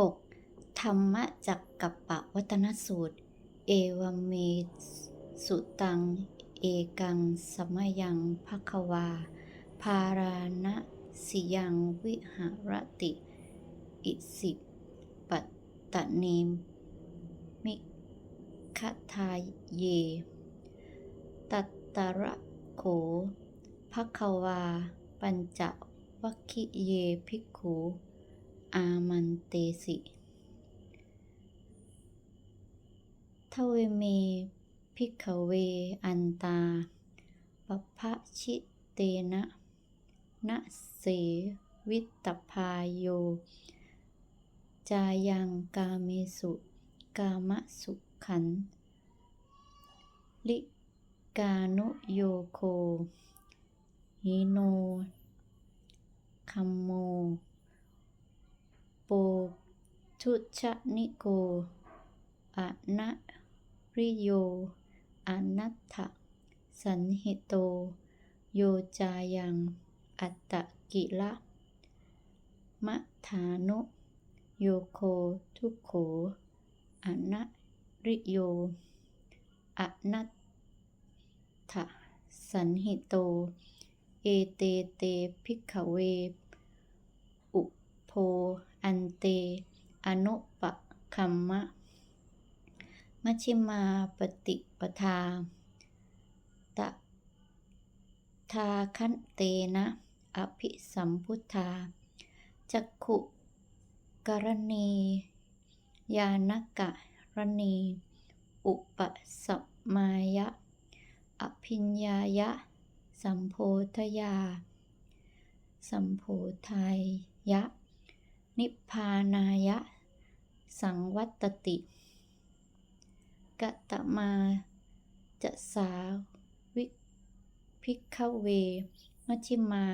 6. ธรรมจักกัปปวัตนสูตร เอวเมสุตัง เอกัง สมยังภควาภาราณสิยังวิหารติ อิสิปัตตเนมิคทาเย ตัตตระโขภควา ปัญจวัคคิเยภิกขุ อามันเตสิทเวเมภิกเวอันตาปภะชิเตนะนะเสวิตตพายโย จายังกาเมสุ กามสุขัน ลิกานุโยโคหิโนคัมโม ปทุชนิโกอะนะริโยอนัตถสันหิโต โยจายัง อัตตกิละมัฏฐานุ โยโคทุโขอนะริโยอนัตถสันหิโต เอเตเตภิกขเว อุโพ อันเต อนุปคัมมะ มัชิมาปฏิปทาตทาคันเตนะ อภิสัมพุทธา จักขุกรณี ยานกะรณี อุปสัมมายะ อภิญญายะ สัมโพธยา สัมโพธายะ นิพพานายะ สังวัตติกตมาจะสาวิภิกขเว มัชิมา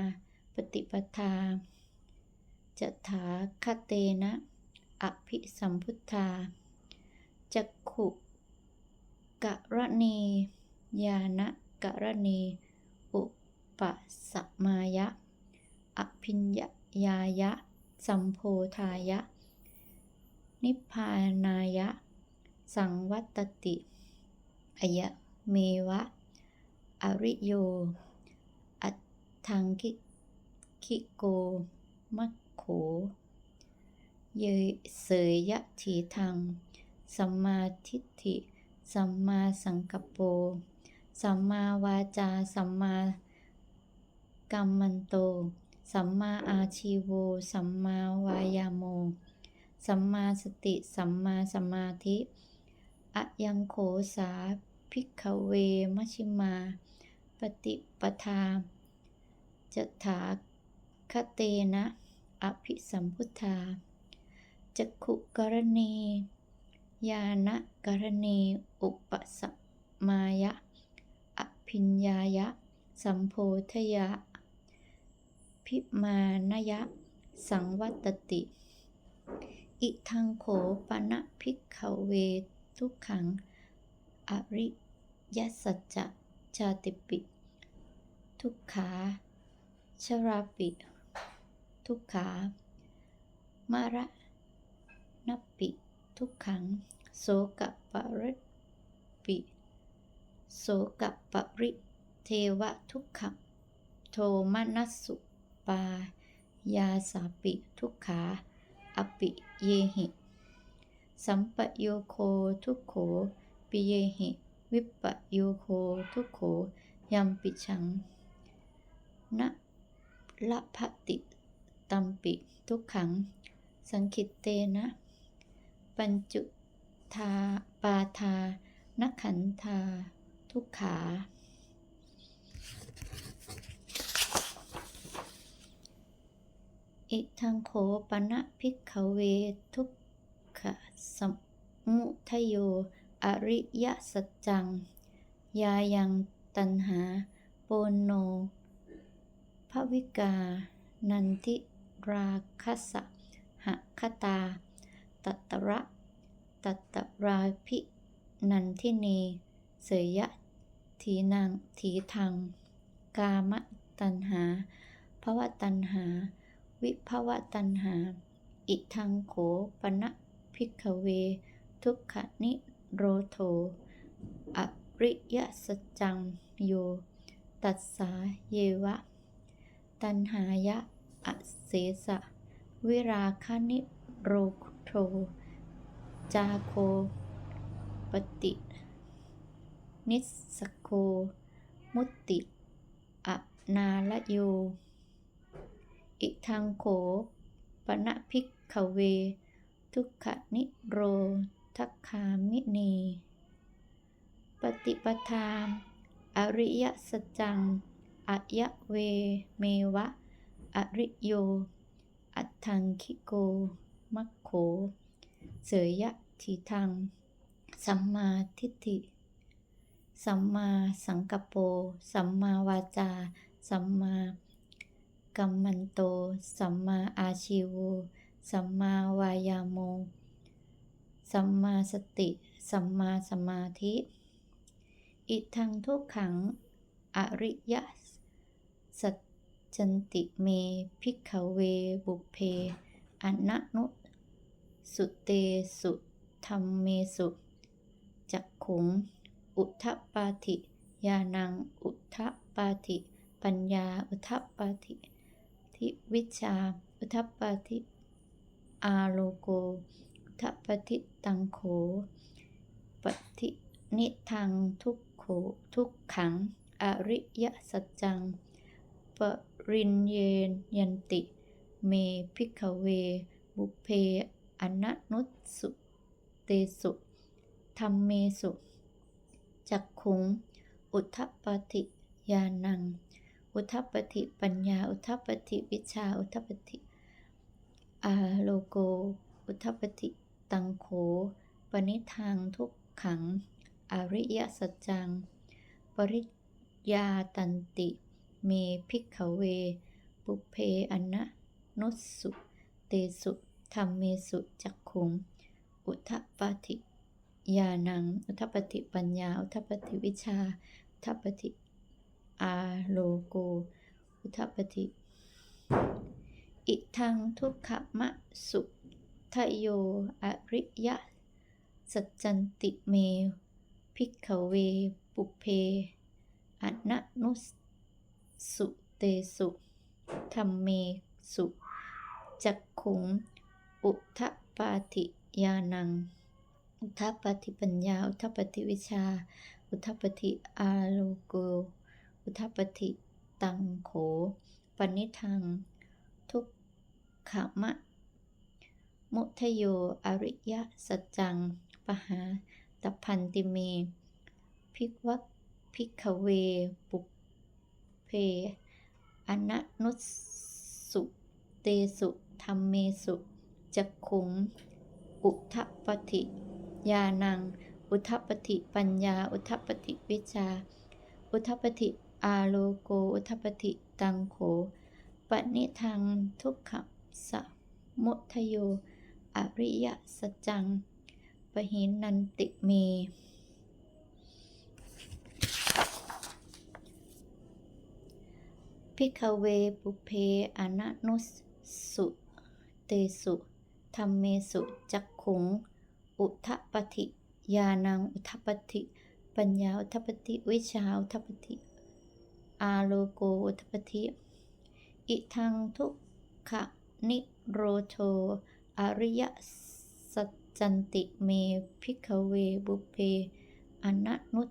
ปฏิปทาจะถาคเตนะอภิสัมพุทธาจักขุกะรณียานกะรณี อุปสัมมายะ อภิญญายะ สัมโพธายะ นิพพานายะ สังวัตติอายะเมวะ อริโย อัตถังคิคิโก มัคโข เยเสยยะถีทังสัมมาทิฏฐิ สัมมาสังกัปโป สัมมาวาจา สัมมากัมมันโต สัมมาอาชีโว สัมมาวายาโม สัมมาสติ สัมมาสมาธิอะยังโขสาภิกเวมชิมา ปฏิปทาจะถาคเตนะ อภิสัมพุทธาจักขุกรณียานะกรณีอุปสัมมายะ อภิญญายะ สัมโพธยะ พิมานยะ สังวัตติ อิทังโขปนะภิกขเวทุกขัง อริยสัจจะชาติปิ ทุกขาชราปิ ทุกขา มาระนปิ ทุกขัง โสกปริปิ โสกปริเทวะทุกขังโทมนัสสุ ปายาสาปิทุกขาอปิเยหิ สัมปโยโคทุกโขปิเยหิ วิปโยโคทุกโขยัมปิชังนะละภติตัมปิทุกขัง สังคิตเตนะ ปัญจุทาปาทานขันธา ทุกขา อิทังโขปนะภิกขเวทุกขสมุทโย อริยสัจจัง ยายังตันหา โปนโนภวิกา นันทิราคัสสะหคตา ตัตระตัตราภินันทิเน เสยยะทีนังทีทัง กามตัณหาภวตัณหา วิภวตัณหา อิทังโขปนะพิกเว ทุกขนิโรโทอริยสจังโย ตัสสาเยวะ ตัณหายะอเสสะ วิราคานิโรโท จาโคปฏินิสโค มุตติอนาลโย อิทังโขปนะพิกขเว ทุกขนิโรทัคคามินี ปฏิปทาอริยสัจจังอายะเวเมวะ อริโย อัตถังคิโก มัคโข เสยยะทีทัง สัมมาทิฏฐิ สัมมาสังกัปโปสัมมาวาจา สัมมา กัมมันโต สัมมาอาชีโว สัมมาวายาโม สัมมาสติ สัมมาสมาธิ อิทังทุกขัง อริยสัจจันติเม พิกขเว บุเพอนะนุ สุเตสุธรรมเมสุจักขุง อุทธปาธิญาณัง อุทธปาธิ ปัญญา อุทธปาธิ ทิวิชา อุทธปาธิอาโลโก อุทธปาธิตังโขปฏินิทังทุกโขทุกขัง อริยสัจจัง ปรินเยนยันติ เมพิกเว บุเพอนะนุสุเตสุธรรมเมสุจักขุง อุทธปาธิญาณัง อุทธปฏิปัญญา อุทธปฏิวิชา อุทธปฏิอาโลโก อุทธปฏิตังโข ปณิทังทุกขัง อริยสัจจัง ปริยาตันติ เมพิกขเวบุเพอนะนุสุเตสุธรรมเมสุจักขุง อุทธปาธิญาณัง อุทธปฏิปัญญา อุทธปฏิวิชา อุทธปฏิ อาโลโกอุทธปฏิอิทังทุกขมะสุทโยอริยะ สัจจันติเม พิกขเว ปุเพอนะนุสสุเตสุธรรมเมสุ จักขุง อุทธปาธิญาณัง อุทธปฏิปัญญา อุทธปฏิวิชา อุทธปฏิอาโลโก อุทปฏิตังโข ปณิทัง ทุกขมะ มุทโย อริยสัจจัง ปหาตพันติเมภิกวัตภิกขเว ปุเพ อนะนุสุเตสุธรรมเมสุจักขุง อุทปฏิญาณัง อุทปฏิปัญญา อุทปฏิวิชา อุทปฏิ อาโลโกอุทธปฏิตังโขปณิทังทุกขสะมุทโย อริยสัจจัง ปหินันติเม พิกเวปุเพอนะนุสสุ เตสุธรรมเมสุจักขุง อุทปฏิญาณังอุทปฏิปัญญาอุทปฏิวิชาอุทปฏิ อาโลโกุทปฏิอิทังทุกขนิโรโทอริยสัจจันติเมพิกเวบุเพอนะนุส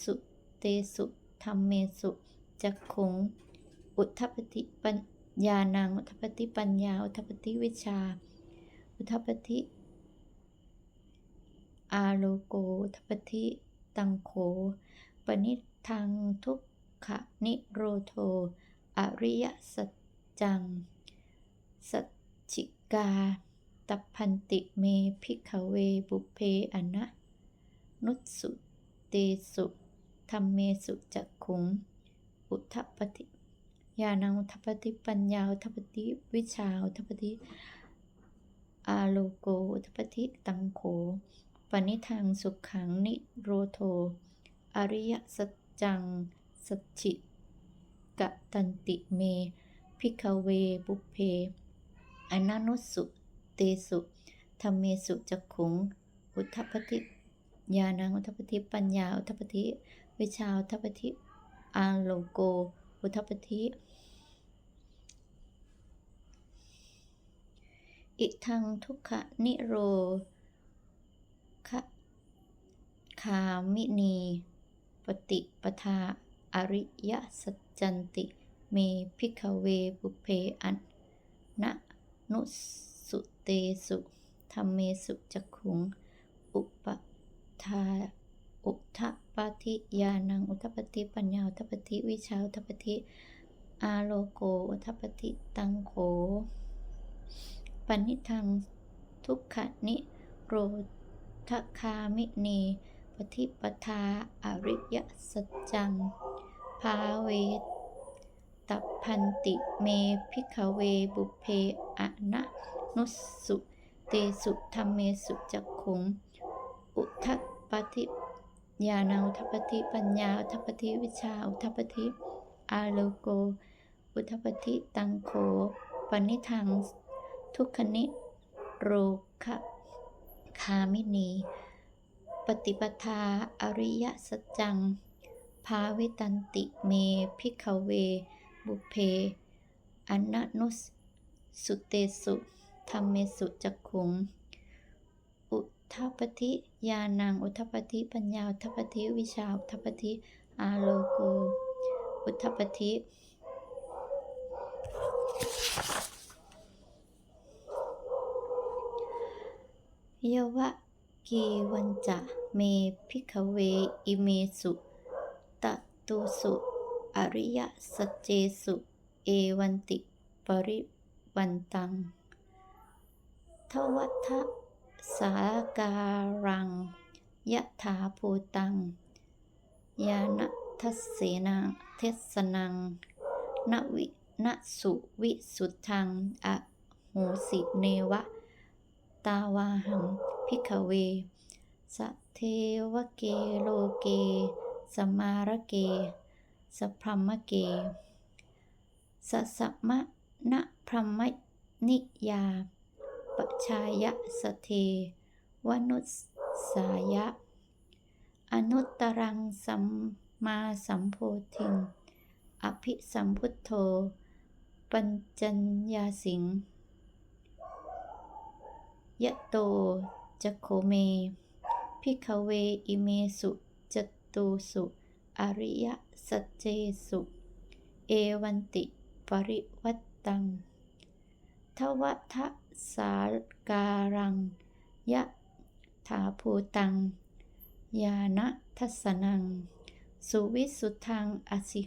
สุเตสุธรรมเมสุจักขงอุทปฏิปัญญาณังอุทปฏิปัญญา อุทปฏิวิชา อุทปฏิอาโลโกอุทปฏิตังโขปณิทังทุก ขนิโรโท อริยสัจจัง สัจจิกา ตัพันติเมพิกเวบุเพอนะ นุสุเตสุธรรมเมสุจักขุง อุทธปฏิญาณังอุทธปฏิปัญญาอุทธปฏิวิชาอุทธปฏิอาโลโกอุทธปฏิตังโขปณิทังสุขังนิโรโท อริยสัจจัง สจิกะตันติเม พิกเวบุเพอนานุสุเตสุธรรมเมสุจักขุง อุทธปฏิญาณังอุทธปฏิปัญญาอุทธปฏิวิชาอุทธปฏิอาโลโก อุทธปฏิอิทังทุกขะนิโรคะคามินี ปฏิปทา อริยสัจจันติ เมพิกเวบุเพอันนะนุสุเตสุธรรมเมสุจักขุง อุปทาอุทธปาทิยานังอุทปฏิปัญญาอุทปฏิวิชาอุทปฏิอาโลโกอุทปฏิตังโขปณิทังทุกขนิโรธคามิเนปฏิปทาอริยสัจจัง ภาเวตัพันติเมพิกเวบุเพอะนะนุสสุเตสุธรรมเมสุจักขุงอุทธปฏิญาณังอุทธปฏิปัญญาทธปฏิวิชาทธปฏิอาโลโก อุทธปฏิตังโขปณิทัง ทุกขนิโรคะคามินี ปฏิปทาอริยสัจจัง ภาวิตันติเมพิกเว บุเพอนนะนุสสุเตสุธรรมเมสุจักขุง อุทธปฏิญาณัง อุทธปฏิปัญญา อุทธปฏิวิชา อุทธปฏิอาโลโก อุทธปฏิยวะเกวันจะเมพิกเว อิเมสุ ตุสุอริยสเจสุเอวันติปริวันตัง ทวัฏสาการัง ยะถาภูตัง ยานะทัสเสนาเทสนังนวินสุวิสุทธังอะโหสิเนวะ ตาวาหังพิกเวสะเทวเกโลเก สมาระเก สพรมเก สสะมะนะพรหมนิยาปชายะสเท วนุสสายะ อนุตรังสัมมาสัมโพธิงอภิสัมพุทโธ ปัญจัญญาสิงยะโตจักโขเม พิกเวอิเมสุ ตุสุอริยสัจเจสุ เอวันติปริวัตตังทวัฏสาการัง ยะถาภูตัง ยานะทัสนัง สุวิสุทธังอสิ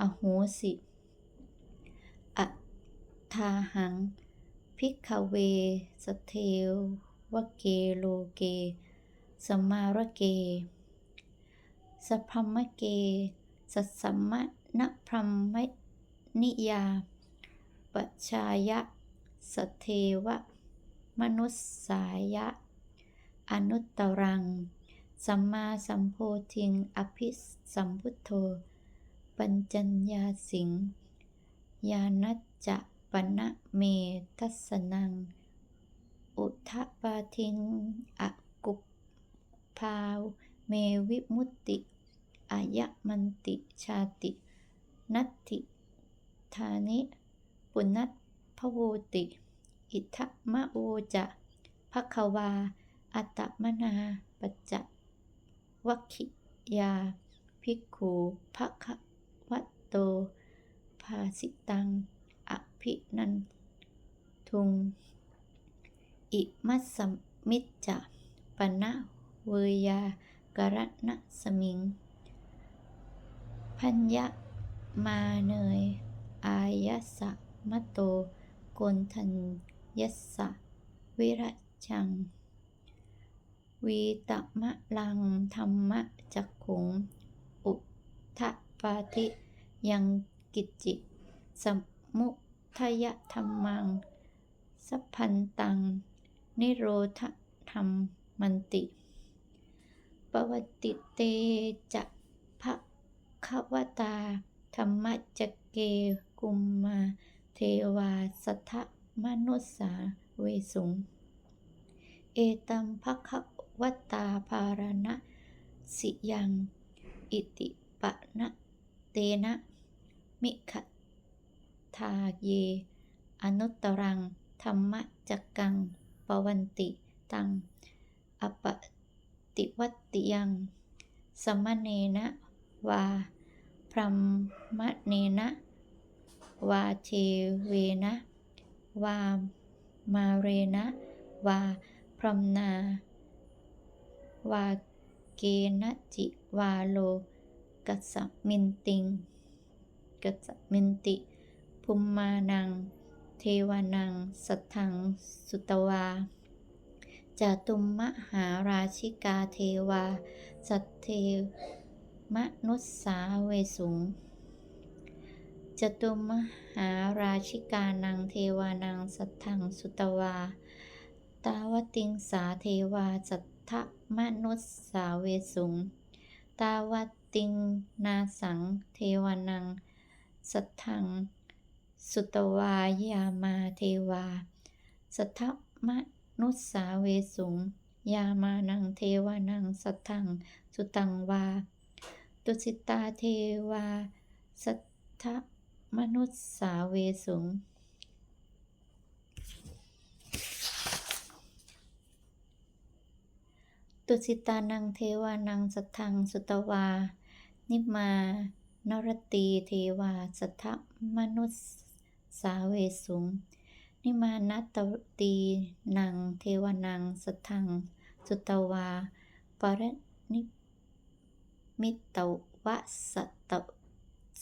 อโหสิอัทาหัง พิกเวสเทวเกโลเก สมาระเก สพรมเก สัสสัมมะนะพรหมนิยาปชายะ สเทวะ มนุสสายะ อนุตตรัง สัมมาสัมโพธิง อภิสัมพุทโธ ปัญจัญญาสิง ยานัจจะปณะเมทัสนัง อุทธปาทิงอกุปพาว เมวิมุตติ อายะมันติชาติ นัตติธานิ ปุณัตพโวติ อิทธมะโอจะภควา อัตมนาปัจจวัคคิยา ภิกขุภควัตโต ภาสิตัง อภินันทุง อิมัสสมิจจะปนะเวยากรณะสมิง พัญญมาเนย อายะสะมะโตโกนทัญยสะ วิระจัง วีตมะลังธรรมะจักขุง อุทะปาทิยังกิจจิ สมุทยธรรมัง สัพพันตัง นิโรธธรรมมันติปวัติเตจะ ควตา ธรรมจักเกกุมมา เทวาสัทธมนุสสาเวสุง เอตัมภควัตตาภารณะ สิยัง อิติปะนะเตนะ มิขทาเย อนุตตรัง ธรรมจักกัง ปวันติตัง อปติวัตติยัง สมณเนนะวา พรหมเนนะ วาเทเวนะ วามาเรนะ วาพรหมนา วาเกนะจิวาโล กัสมินติง กัสมินติ ภุมมานัง เทวานัง สัทธัง สุตวาจตุมมหาราชิกาเทวา สัทเท มนุสสาเวสุง จตุมหาราชิกานังเทวานังสัทธังสุตวา ตาวติงสาเทวาสัทธมนุสสาเวสุง ตาวติงนาสังเทวานัง สัทธัง สุตวายามาเทวา สัทธมนุสสาเวสุงยามานังเทวานังสัทธังสุตังวา ตุสิตาเทวา สัทธมนุสสาเวสุง ตุสิตานังเทวานังสัทธังสุตวา นิมานรตีเทวา สัทธมนุสสาเวสุง นิมานัตตีนังเทวานังสัทธังสุตวาปรนิ มิตวะสัตต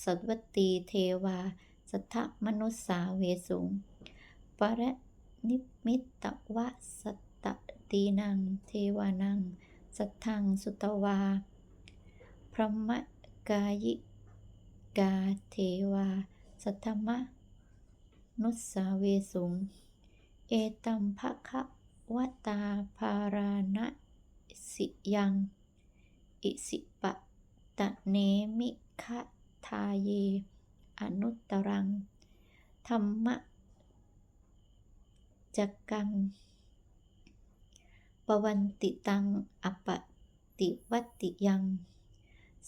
สัตวตีเทวา สัทธมนุสสาเวสุงปรนิมิตวะสัตตตีนัง เทวานัง สัทธังสุตวา พรหมกายิกาเทวา สัทธมนุสสาเวสุง เอตัมภคะวตาภาราณะสิยัง อิสิปะตะเนมิขะทาเย อนุตตรัง ธรรมะจักกัง ปวันติตัง อปติวัติยัง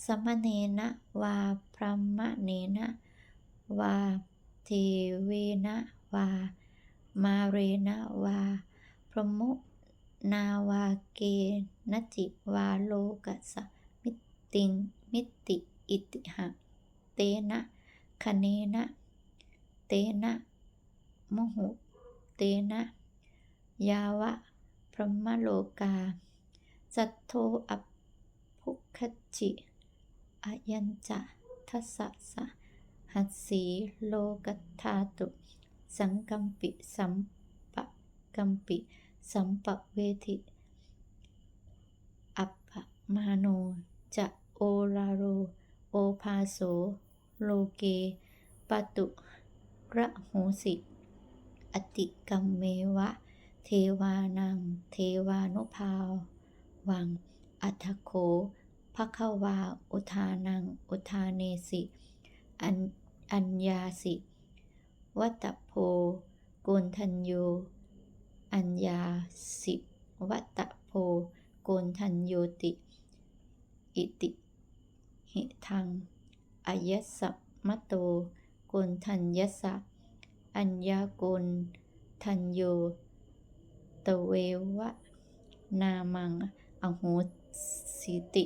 สมเนนะวาพรหมเนนะวา เทเวนะวา มาเรนะวา พรหมุ นาวาเกนจิวาโลกัสมิติงมิติอิติหะเตนะคเนนะ เตนะมหุเตนะ ยาวะ พรหมโลกา สัทโทอัปพุคจิอายัญจะทัสสะหัสสีโลกัตถาตุ สังกัมปิ สัมปะกัมปิ สัมปเวทิ อัปปมาโน จะโอลาโร โอภาโส โลเก ปตุระโหสิ อติกัมเมวะ เทวานัง เทวานุภาวัง อัทโคภควา อุทานัง อุทาเนสิ อัญญาสิ วัตโพโกนทัญโย อัญญาสิวัตโพโกนทัญโยติ อิติ หิทังอายสสะมะโตโกนทัญญสสะ อัญญาโกนทัญโย ตเววะ นามัง อโหสิติ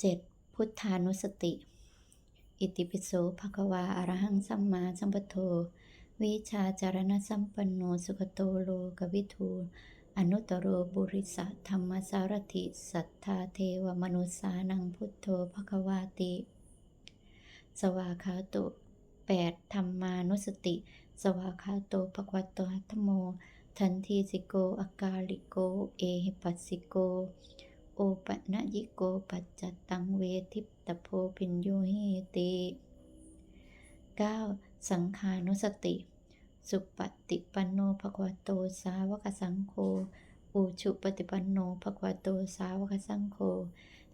เจ็ดพุทธานุสติ อิติปิโสภควาอะระหังสัมมาสัมพุทโธวิชาจารณสัมปันโนสุขโตโลกวิทูอนุตตโรบุริสะธรรมสารถิ สัทธาเทวมนุสานังพุทโธภควาติ สวาคาโตแปดธรรมานุสติ สวาคาโตภควโตหัตโม ทันทีสิโกอากาลิโก เอหิปัสสิโก โอปะนะยิโกปัจจตังเวทิปตโพปิญโยหิติ 9. สังขานุสติ สุปฏิปันโนภควโตสาวกสังโฆอุชุปฏิปันโนภควโตสาวกสังโฆ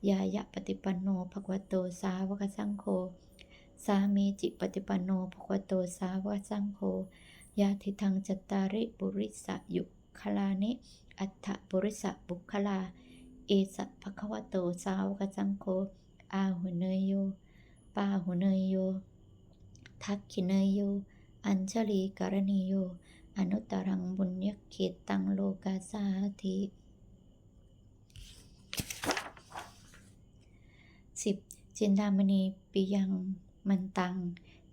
ยายะปฏิปันโนภควโตสาวกสังโฆสามีจิปฏิปันโนภควโตสาวกสังโฆยาทิทังจัตตาริปุริสะยุคลานิอัฏฐปุริสะบุคลา อสะภควโตสาวกสังโฆอาหุเนยโยปาหุเนยโย ทักขิเนยโย อัญชลีกรณิโย อนุตตรังบุญญเขตตังโลกาสาธิสิบจินดามณีปิยังมันตัง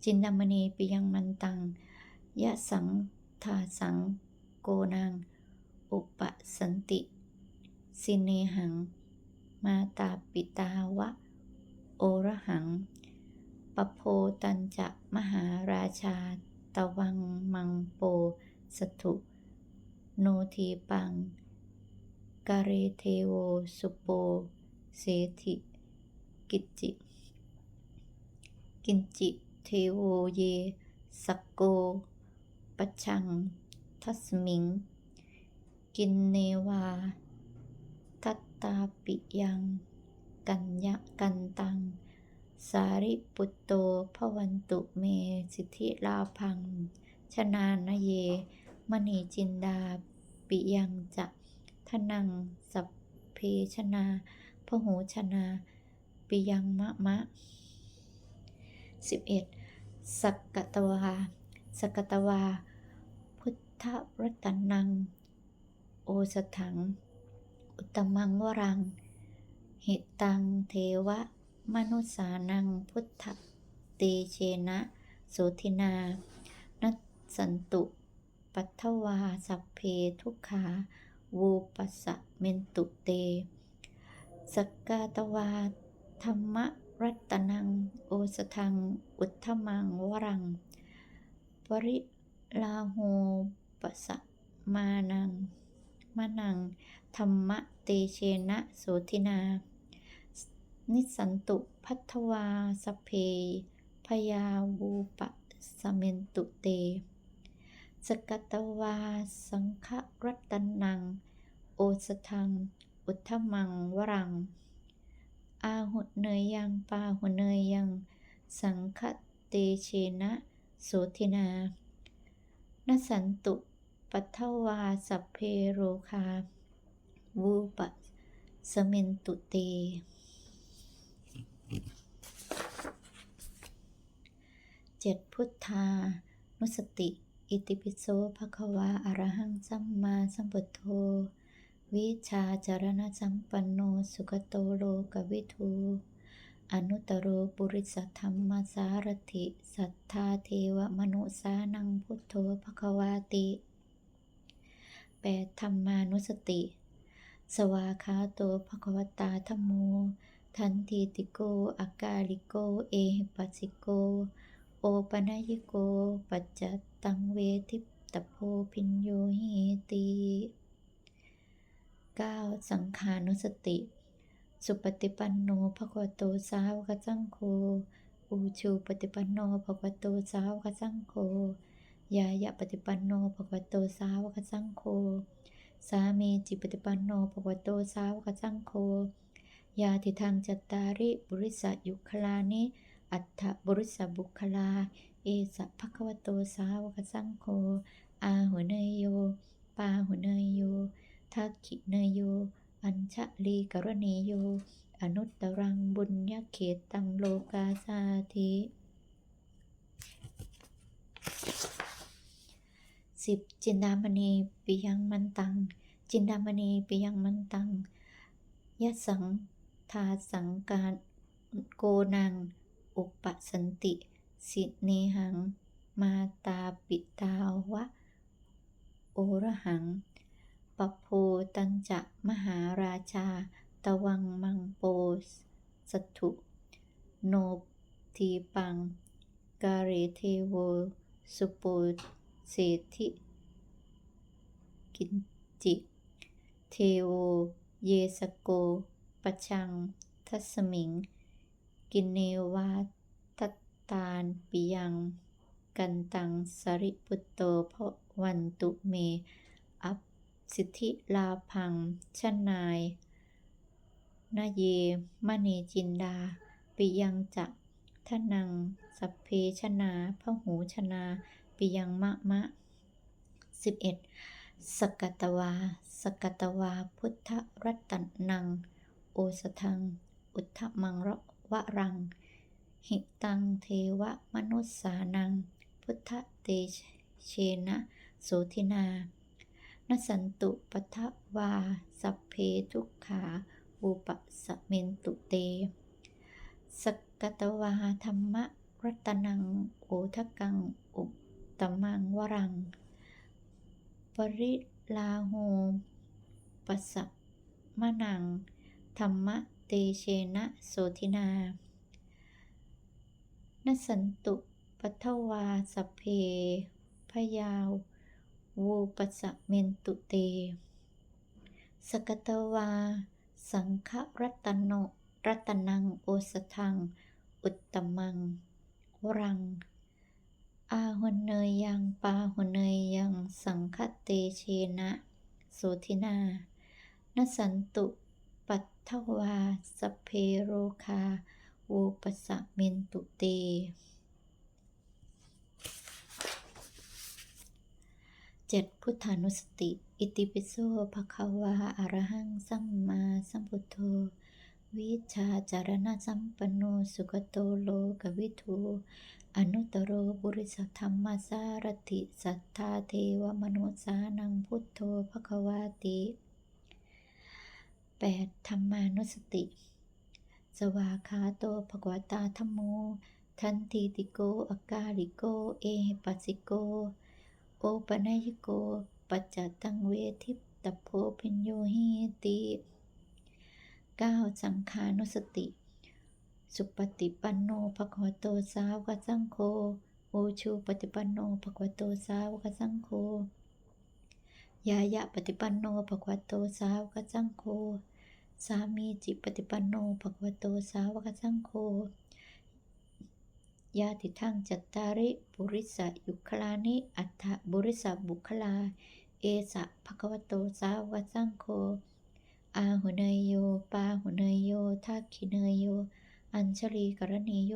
จินดามณีปิยังมันตัง ยะสังทาสังโกนังอุปสันติ สิเนหัง มาตาปิตาวะ โอระหัง ปโพตัญจะมหาราชา ตวังมังโปสถุ โนทีปังกาเรเทโวสุโป เสธิกิจจิ กินจิเทโวเย สักโกปชัง ทัสมิง กินเนวา ตาปิยัง กัญญกันตัง สาริปุตโตภวันตุเม สิทธิลาพัง ชนานเย มณีจินดา ปิยังจะทนังสัพเพชนาพหูชนา ปิยังมะมะ 11. สักกตวา สักกตวา พุทธรัตนัง โอสถัง อุตมังวรัง หิตังเทวะ มนุสานังพุทธเตเชนะโสธินา นัสสันตุ ปัทวาสัพเพทุกขาวูปัสสะเมนตุเต สกกาตวา ธรรมรัตนัง โอสทัง อุทธมังวรัง ปริลาโหปสะมานัง มานัง ธรรมเตเชนะโสธินา นิสันตุพัทวาสเพพยาวูปะสเมนตุเต สกตวาสังฆรัตนัง โอสทัง อุทธมังวรัง อาหุเนยยังปาหุเนยยัง สังฆเตเชนะโสธินา นสันตุปัทวาสัพเพโรคา วูปะสเมนตุเต เจ็ดพุทธา นุสติ อิติปิโสภควาอรหังสัมมาสัมพุทโธ วิชาจารณะสัมปันโน สุขโตโลกวิทูอนุตตโรปุริสธรรมสารถิ สัทธาเทวมนุสานังพุทโธภควาติแปดธรรมานุสติ สวาคาโตภควตาธโม ทันทีติโกอากาลิโก เอหิปัสสิโก โอปนายโก ปัจจตังเวทิตโพพินโยหิติ 9. สังขานุสติ สุปฏิปันโนภควโตสาวกสังโฆอูชูปฏิปันโนภควโตสาวกสังโฆยายะปฏิปันโนภควโตสาวกสังโฆ สามีจิปฏิปันโนภวโตสาวกสังโฆยาทิทางจัตตาริบุริสยุคลานิอัฏฐบุริสบุคลา เอสะภควโตสาวกสังโฆอาหุเนยโย ปาหุเนยโย ทักขิเนยโย อัญชลีกรณีโย อนุตตรังบุญญเขตตังโลกาสาธิ สิบจินดามณีปิยังมันตัง จินดามณีปิยังมันตังยะสังทาสังการโกนัง อุปสันติ สิเนหัง มาตาปิตาวะ โอระหังปโพตัญจะมหาราชา ตวังมังโปสสถุ โนทีปัง กาเรเทโว สุโป เศธิกินจิ เทโว เยสโก ปชัง ทัสมิง กินเนวาทัตตานปิยัง กันตัง สริปุตโตพวันตุเม อัปสิทธิลาพัง ชนายนาเยมณีจินดา ปิยังจะทนัง สัพเพชนาพหูชนา ปิยังมะมะ 11. สกตวา สกตวา พุทธรัตนัง โอสทัง อุทธมังระวะรัง หิตังเทวมนุสสานัง พุทธเตเชนะโสทินานสันตุปัทวา สัพเพทุกขาอุปสะเมนตุเต สกตวาธรรมรัตนัง โอทกังอุ ตมังวรัง ปริลาโหปัสสะมะนัง ธรรมเตเชนะโสทินา นสันตุปัทวาสัพเพพยาววูปัสะเมนตุเต สกตวา สังฆรัตโนรัตนังโอสทัง อุตตมัง วรัง อาหุเนยยังปาหุเนยยังสังคเตเชนะโสทินานสันตุ ปัทถวาสเพโรคาวูปสะเมนตุเต เจ็ดพุทธานุสติ อิติปิโสภะคะวาอะรหังสัมมาสัมพุทโธ วิชาจารณะสัมปันโนสุขโตโลกวิทู อนุตโรบุริสธรรมสารติสัทธาเทวมนุสานังพุทโธภควาติแปดธรรมานุสติ สวาคาโตภควตาธรรมโม ทันทีติโกอากาลิโก เอหปัสสิโก โอปนัยโก ปัจจตังเวทิตโพพิญโยหิติเก้าสังขานุสติ สุปฏิปันโนภควโตสาวกสังโฆโอชูปฏิปันโนภควโตสาวกสังโฆยายะปฏิปันโนภควโตสาวกสังโฆสามีจิปฏิปันโนภควโตสาวกสังโฆญาติทังจัตตาริบุริสยุคลานิอัฏฐบุริสบุคลา เอสะภควโตสาวกสังโฆอาหุเนยโยปาหุเนยโยทักขิเนยโย อัญชลีกรณีโย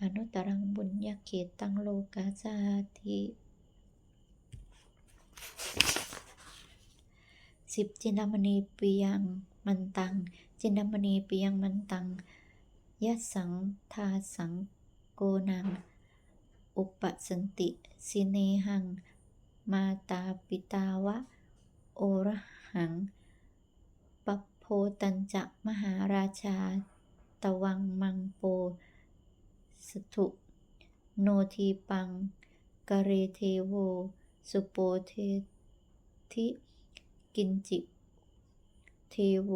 อนุตรังบุญญาเขตตังโลกาสาธิสิบจินดามณีปียังมันตัง จินดามณีปียังมันตังยะสังทาสังโกนัง อุปสันติสิเนหัง มาตาปิตาวะ โอระหังปปโพตัญจะมหาราชา ตวังมังโป สถุโนทีปังกะเรเทโว สุโปเทธิ กินจิเทโว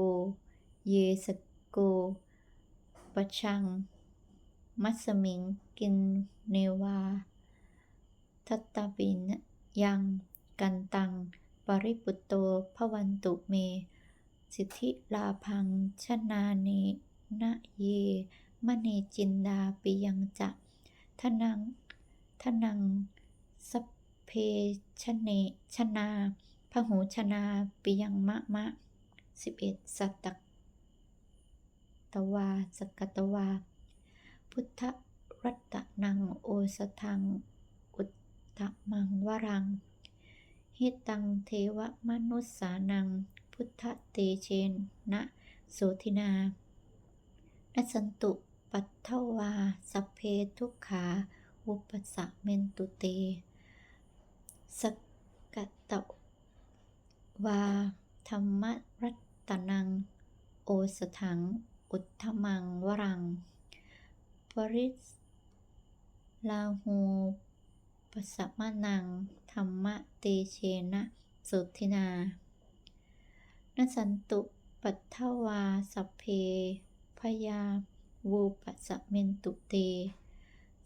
เยสโกปชัง มัสมิง กินเนวา ทัตตาบินยังกันตัง ปริปุตโตพวันตุเม สิทธิลาพังชนาเน นะเย มณีจินดาปิยังจะทนังทนังสเพชเนชนาพหูชนาปิยังมะมะสิบเอ็ดสัตตตวาสกตวา พุทธรัตนังโอสทัง อุตตมังวรัง หิตังเทวมนุสสานัง พุทธเตเชนนะโสทินา นสันตุปัทถวาสัพเพทุกขาอุปสะเมนตุเตสกตวาธรรมรัตนัง โอสถัง อุทธมังวรัง ปริสลาหูปสสมนัง ธรรมเตเชนะสุทินานสันตุปัทถวาสัพเพ พยาวูปัสเมนตุเต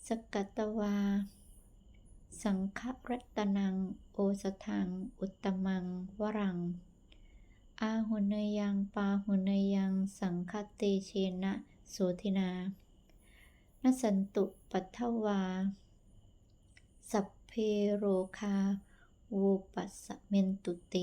สกัตวา สังฆรัตนัง โอสถัง อุตตมัง วรัง อาหุเนยังปาหุเนยังสังฆเตเชนะโสทินานสันตุปัทถวา สัพเพโรคาวูปัสเมนตุเต